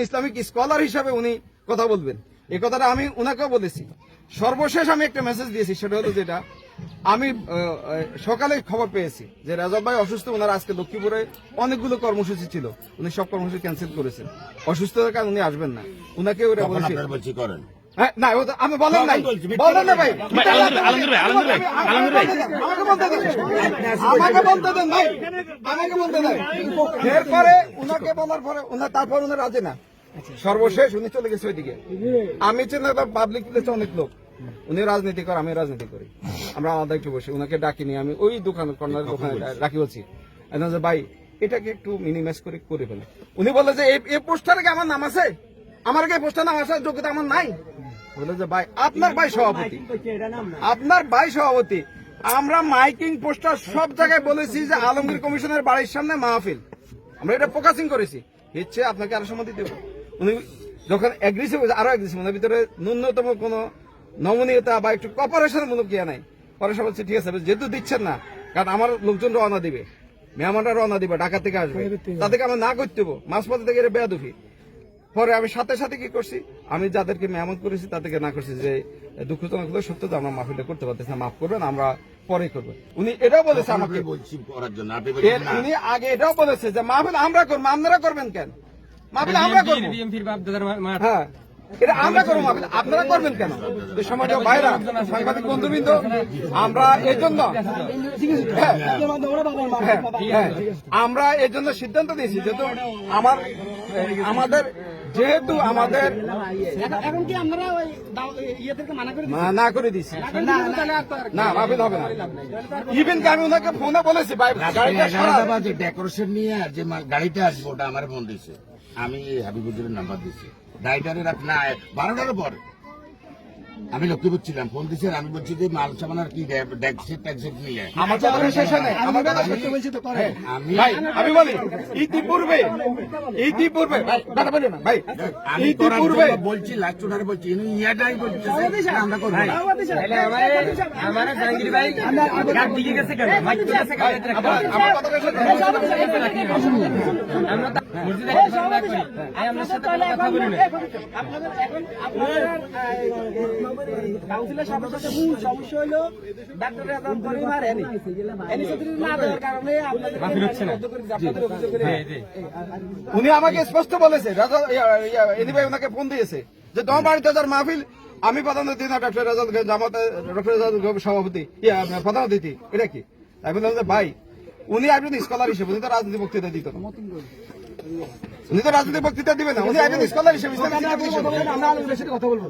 Islamic scholar হিসাবে উনি কথা বলবেন। এই কথাটা আমি উনাকেও বলেছি। সর্বশেষ আমি একটা মেসেজ দিয়েছি সেটা হলো যেটা আমি সকালে খবর পেয়েছি যে রাজব ভাই অসুস্থ ওনার আজকে লক্ষ্মীপুরে অনেকগুলো কর্মসূচি ছিল। উনি সব কর্মসূচি ক্যান্সেল করেছেন। অসুস্থতার কারণ উনি আসবেন না। উনাকে ওরা বলেছি হ্যাঁ, না আমি বলেন নাই। বলেন না ভাই। আমাকে বলতে দেন। আমাকে বলতে দেন ভাই। আমাকে বলতে দেন। এরপরে উনাকে বলার পরে উনার তারপর উনি রাজে না। সর্বশেষ উনি চলে গেছে ওইদিকে। আমি চিন্তা পাবলিক প্লেসে অনেক লোক। উনি রাজনীতি করে আমি রাজনীতি করি। আমরা আলাদা একটু বসে। উনাকে ডাকিনি আমি ওই দোকান কর্নার দোকানে রাখি বলছি। ভাই এটাকে একটু মিনিমাইজ করে করে ফেলে। উনি বলে যে এই- এই পোস্টারে কি আমার নাম আছে? আমার কি পোস্টার নাম আসার যোগ্যতা আমার নাই? বলে যে ভাই আপনার ভাই সভাপতি। আপনার ভাই সভাপতি। আমরা মাইকিং পোস্টার সব জায়গায় বলেছি যে আলমগীর কমিশনের বাড়ির সামনে মাহফিল। আমরা এটা ফোকাসিং করেছি। ইচ্ছে আপনাকে আরও সম্মতি দেব উনি যখন অ্যাগ্রেসিভ আরও অ্যাগ্রেসিভ ওনার ভিতরে ন্যূনতম কোনো নমনীয়তা বা একটু কপারেশন মূলক ইয়ে নাই। পরে সব ঠিক আছে যেহেতু দিচ্ছেন না কারণ আমার লোকজন রওনা দিবে। মেহমানরা রওনা দিবে ঢাকা থেকে আসবে। তাদেরকে আমরা না করতে মাঝপথে থেকে এটা বেয়াদুফি। পরে আমি সাথে সাথে কি করছি? আমি যাদেরকে মেহমান করেছি তাদেরকে না করছি যে দুঃখজনক হলো সত্য যে আমরা মাহফিলটা করতে পারতেছি না মাফ করবেন আমরা পরে করব। উনি এটাও বলেছে আমাকে। উনি আগে এটাও বলেছে যে মাহফিল আমরা করব আপনারা করবেন কেন? মাহফিল আমরা করব। হ্যাঁ এটা আমরা করব মাহফিল আপনারা করবেন কেন? এই সমাজের বাইরা সাংবাদিক বন্ধুবৃন্দ আমরা এই জন্য হ্যাঁ, হ্যাঁ, হ্যাঁ। আমরা এই জন্য সিদ্ধান্ত নিয়েছি যেহেতু আমার আমাদের যেহেতু আমাদের এখন কি আমরা ওই ইয়েদেরকে মানা করে মা- না করে দিছি। না মাহফিল হবে না। ইভেন কি আমি ওনাকে ফোনে বলেছি ভাই যে ডেকোরেশন নিয়ে যে গাড়িতে গাড়িটা আসবে ওটা আমার ফোন দিছে। আমি হাবিবুদ্দিনের নাম্বার দিছি। ড্রাইভারের আপনার না বারোটার পর। আমি লক্ষ্মীপুর ছিলাম ফোন দিছে আমি বলছি যে মাল সামান আর কি ট্যাক্সেট নিয়ে হয় হ্যাঁ, আমি ভাই আমি বলি ইতিপূর্বে ইতিপূর্বে ভাই কথা বলি না ভাই আমি করার ইতিপূর্বে বলছি লাস্ট ওটারে বলছি ইনি ইয়াটাই বলছে আমরা করব। আমার হয় সাথে কথা বলি না আপনাদের এখন আপনাদের কাউন্সিলের সদস্যদের মূল সমস্যা হলো ডাক্তার আর এনি এনি না দেওয়ার কারণে জি, জি। উনি আমাকে স্পষ্ট বলেছে রাজা এনি ভাই ওনাকে ফোন দিয়েছে যে তোমার বাড়িতে যার মাহফিল আমি প্রধান অতিথি না ডক্টর রাজাদ জামাত ডক্টর রাজাদ সভাপতি প্রধান অতিথি এটা কি? আমি বললাম যে ভাই উনি একজন স্কলার হিসেবে উনি তো রাজনীতি বক্তৃতা দিত না। উনি তো রাজনীতি বক্তৃতা দিবেন না উনি একজন স্কলার হিসেবে কথা বলব।